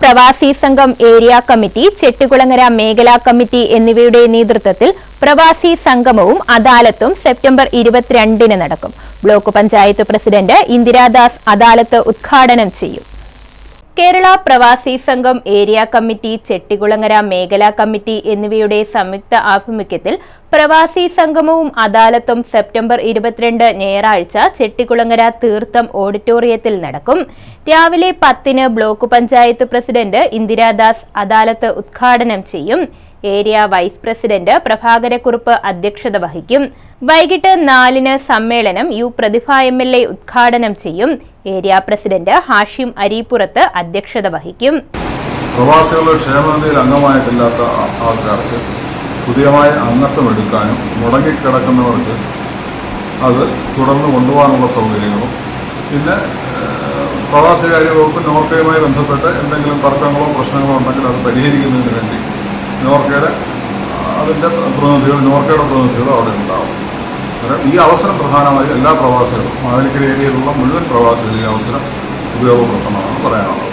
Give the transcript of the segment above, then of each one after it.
പ്രവാസി സംഘം area committee Chettikulangara മേഖലാ കമ്മിറ്റി എന്നിവയുടെ നേതൃത്വത്തിൽ പ്രവാസി സംഗമവും അദാലത്തും സെപ്റ്റംബർ ഇരുപത്തിരണ്ടിന് നടക്കും. ബ്ലോക്ക് പഞ്ചായത്ത് പ്രസിഡന്റ് ഇന്ദിരാദാസ് അദാലത്ത് ഉദ്ഘാടനം ചെയ്യും. കേരള പ്രവാസി സംഘം ഏരിയ കമ്മിറ്റി ചെട്ടികുളങ്ങര മേഖലാ കമ്മിറ്റി എന്നിവയുടെ സംയുക്ത ആഭിമുഖ്യത്തിൽ പ്രവാസി സംഗമവും അദാലത്തും സെപ്റ്റംബർ ഇരുപത്തിരണ്ട് ഞായറാഴ്ച ചെട്ടികുളങ്ങര തീർത്ഥം ഓഡിറ്റോറിയത്തിൽ നടക്കും. രാവിലെ പത്തിന് ബ്ലോക്ക് പഞ്ചായത്ത് പ്രസിഡന്റ് ഇന്ദിരാദാസ് അദാലത്ത് ഉദ്ഘാടനം ചെയ്യും. ഏരിയ വൈസ് പ്രസിഡന്റ് പ്രഭാകരക്കുറുപ്പ് അധ്യക്ഷത വഹിക്കും. വൈകിട്ട് നാലിന് സമ്മേളനം U Prathibha M L A ഉദ്ഘാടനം ചെയ്യും. ഏരിയ പ്രസിഡന്റ് ഹാഷിം അരീപ്പുറത്ത് അധ്യക്ഷത വഹിക്കും. പ്രവാസികളുടെ ക്ഷേമനിധിയിൽ അംഗമായിട്ടില്ലാത്ത ആൾക്കാർക്ക് പുതിയമായി അംഗത്വം എടുക്കാനും മുടങ്ങിക്കിടക്കുന്നവർക്ക് അത് തുടർന്ന് കൊണ്ടുപോകാനുള്ള സൗകര്യങ്ങളും പിന്നെ പ്രവാസികാര്യ വകുപ്പ് നോർക്കയുമായി ബന്ധപ്പെട്ട് എന്തെങ്കിലും തർക്കങ്ങളോ പ്രശ്നങ്ങളോ ഉണ്ടെങ്കിൽ അത് പരിഹരിക്കുന്നതിന് വേണ്ടി നോർക്കയുടെ അതിന്റെ പ്രതിനിധികൾ നോർക്കയുടെ പ്രതിനിധികളും അവിടെ ഉണ്ടാവും. കാരണം ഈ അവസരം പ്രധാനമായി എല്ലാ പ്രവാസികളും മാവേലിക്കര ഏരിയയിലുള്ള മുഴുവൻ പ്രവാസികളും ഈ അവസരം ഉപയോഗപ്രദമാണെന്ന് പറയാനുള്ളത്.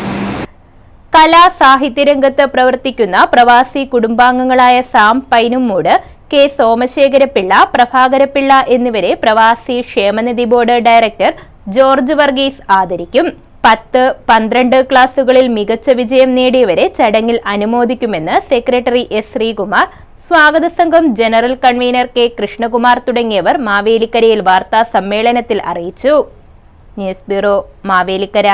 കലാ സാഹിത്യരംഗത്ത് പ്രവർത്തിക്കുന്ന പ്രവാസി കുടുംബാംഗങ്ങളായ സാം പൈനുമൂട് കെ സോമശേഖരപിള്ള പ്രഭാകരപിള്ള എന്നിവരെ പ്രവാസി ക്ഷേമനിധി ബോർഡ് ഡയറക്ടർ ജോർജ് വർഗീസ് ആദരിക്കും. പത്ത് പന്ത്രണ്ട് ക്ലാസുകളിൽ മികച്ച വിജയം നേടിയവരെ ചടങ്ങിൽ അനുമോദിക്കുമെന്ന് സെക്രട്ടറി എസ് ശ്രീകുമാർ സ്വാഗത സംഘം ജനറൽ കൺവീനർ കെ കൃഷ്ണകുമാർ തുടങ്ങിയവർ മാവേലിക്കരയിൽ വാർത്താ സമ്മേളനത്തിൽ അറിയിച്ചു. News bureau Mavelikkara.